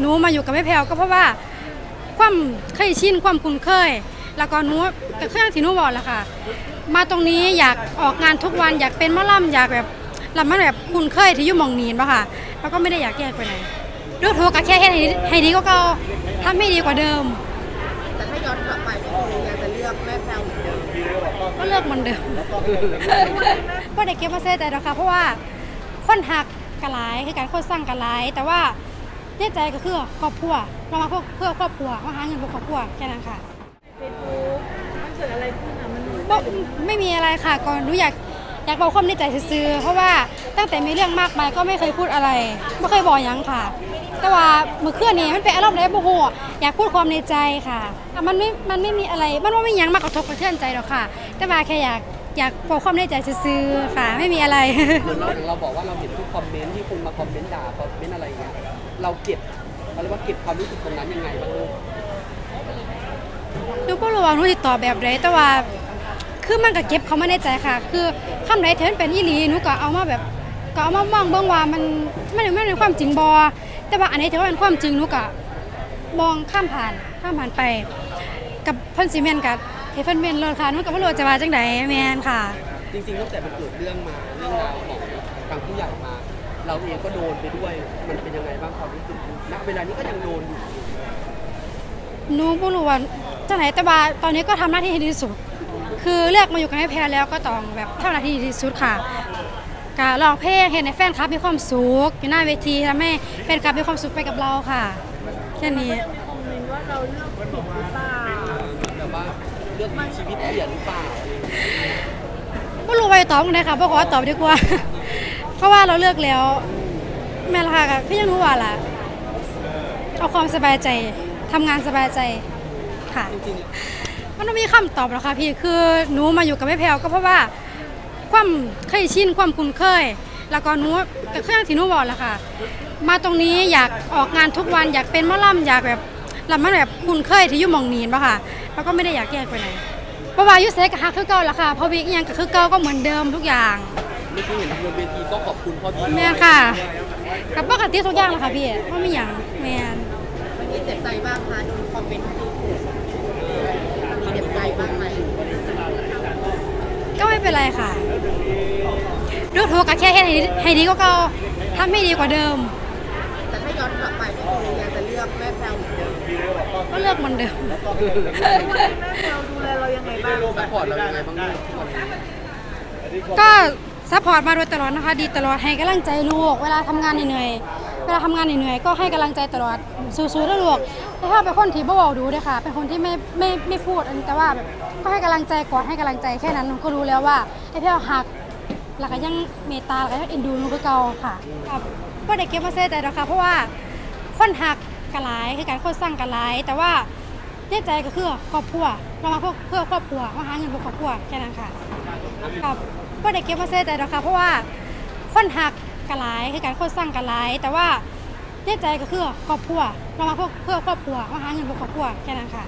หนูมาอยู่กับแม่แพรวก็เพราะว่าความเคยชินความคุ้นเคย แล้วก็หนูก็เครื่องที่หนูบอกแหละค่ะ มาตรงนี้อยากออกงานทุกวันอยากเป็นหมะล่ำอยากแบบลำมันแบบคุ้นเคยที่อยู่หมองนีนปะค่ะ แล้วก็ไม่ได้อยากแยกไปไหนดูถูกก็แค่ให้ดีให้ดีก็เก่าทำให้ดีกว่าเดิม แต่ถ้าย้อนกลับไปนี่คือยังจะเลือกแม่แพรวเหมือนเดิมก็เลิกเหมือนเดิมก็ได้เก็บมาเสียใจนะคะเพราะว่าคนหักกะหลายคือการคนสร้างกะหลายแต่ว่า ในใจก็คือครอบครัวเรามาเพื่อเพื่อครอบครัวมาหาเงินเพื่อครอบครัวแค่นั้นค่ะเฟซบุ๊กมันเกิดอะไรขึ้นอะมันบ่ไม่มีอะไรค่ะก่อนหนูอยากอยากบอกความในใจซื่อๆเพราะว่าตั้งแต่มีเรื่องมากมายก็ไม่เคยพูดอะไรไม่เคยบอกหยังค่ะ แต่ว่าเมื่อคืนนี้มันเป็นอารมณ์ได้โมโหอยากพูดความในใจค่ะอะมันไม่มันไม่มีอะไรมันว่าไม่มีหยังมากระทบกระเทือนใจหรอกค่ะ แต่ว่าแค่อยาก อยากบอกความในใจซื่อๆค่ะ ไม่มีอะไร เหมือนเราเราบอกว่าเราเห็นทุกคอมเมนต์ที่คนมาคอมเมนต์ด่าคอมเมนต์อะไรอย่างเงี้ยเราเก็บเราเรียกว่าเก็บความรู้สึกตรงนั้นยังไงบ้างลูกหนูก็รู้ว่าหนูติดต่อแบบไรแต่ว่า คือมันก็เก็บเขามาในใจค่ะ คือคำไหนเทนเป็นอีหลีหนูก็เอามาแบบก็เอามามองเบิ่งว่ามันมันมันเป็นความจริงบอแต่ว่าอันไหนที่ว่าเป็นความจริงหนูก็มองข้ามผ่านข้ามผ่านไป กับเพิ่นซีเมนกับ เฮเพิ่นเมนรถค่ะหนูก็บ่รู้ว่าจะว่าจังไดแม่นค่ะ จริงๆตั้งแต่มันเกิดเรื่องมาเรื่องราวของทางผู้ใหญ่มา เราเองก็โดนไปด้วย มันเป็นยังไงบ้างความรู้สึกณเวลานี้ก็ยังโดนอยู่หนูบ่รู้ว่าจังไหนแต่ว่าตอนนี้ก็ทำหน้าที่ให้ดีที่สุด คือเลือกมาอยู่กับแม่แพรแล้วก็ต้องแบบทำหน้าที่ดีที่สุดค่ะการร้องเพลงเห็นในแฟนคลับมีความสุขอยู่หน้าเวทีทำให้แฟนคลับมีความสุขไปกับเราค่ะแค่นี้ คอมเมนต์ว่าเราเลือกผิดหรือเปล่าแบบว่าือกมีชีวิตเปลี่ยนหรือเปล่าไม่รู้ไปตอบนเลยค่ะเพราะขอตอบดีกว่า เพราะว่าเราเลือกแล้ว แม่ละค่ะก็คือยังรู้ว่าล่ะเอาความสบายใจทำงานสบายใจค่ะมันไม่มีคำตอบหรอกค่ะพี่คือหนูมาอยู่กับแม่แพรวก็เพราะว่า ความเคยชินความคุ้นเคย แล้วก็หนูก็เครื่องที่หนูบอกแหละค่ะ มาตรงนี้อยากออกงานทุกวันอยากเป็นหมะล่ำอยากแบบ ลำมันแบบคุ้นเคยที่อยู่หมองนีนปะค่ะ แล้วก็ไม่ได้อยากแยกไปไหนเพราะว่าอยุเซกฮักคือเก่าละค่ะเพอวิกอิหยังก็คือเก่าก็เหมือนเดิมทุกอย่างๆเมื่อกี้เห็นบนเวทีก็ขอบคุณพ่อบีแม่นค่ะ กับปกติทุกอย่างละค่ะพี่ว่าไม่อย่างแม่นวันนี้เจ็บใจบ้างคะโดนคอมเมนต์ดูถูกมีเจ็บใจบ้างไหมก็ไม่เป็นไรค่ะดูถูกก็แค่ให้ดีให้ดีก็เก่าทำให้ดีกว่าเดิม ก็เลือกเหมือนเดิมแม่แพรวดูแลเรายังไงบ้างซัพพอร์ตเรายังไงบ้างลูกทุกวันนี้ก็ซัพพอร์ตมาโดยตลอดนะคะ ดีตลอดให้กำลังใจลูก เวลาทำงานเหนื่อยๆเวลาทำงานเหนื่อยๆก็ให้กำลังใจตลอดสู้ๆนะลูกแต่ถ้าเป็นคนที่บ่เว้าดูเด้อค่ะ เป็นคนที่ไม่ไม่ไม่พูดอันนี้แต่ว่าแบบก็ให้กำลังใจกอดให้กำลังใจแค่นั้นหนูก็รู้แล้วว่าไอ้เพี่ยวหักแล้วก็ยังเมตตาแล้วก็ยังเอ็นดูหนูคือเก่าค่ะครับก็ได้เก็บมาเสียใจนะคะเพราะว่าคนหัก กะหลายคือการคนสร้างกะหลแต่ว่าเนใจก็คือครอบครัวเรามาเพื่อเพื่อครอบครัวมาหาเงินเพื่อครอบครัวแค่นั้นค่ะกับก็ได้เก็บมาเสียใจนะคะเพราะว่าคนหักกะหลคือการคนสร้างกะหลแต่ว่าเนใจก็คือครอบครัวเรามาเพื่อเพื่อครอบครัวมาหาเงินเพื่อครอบครัวแค่นั้นค่ะ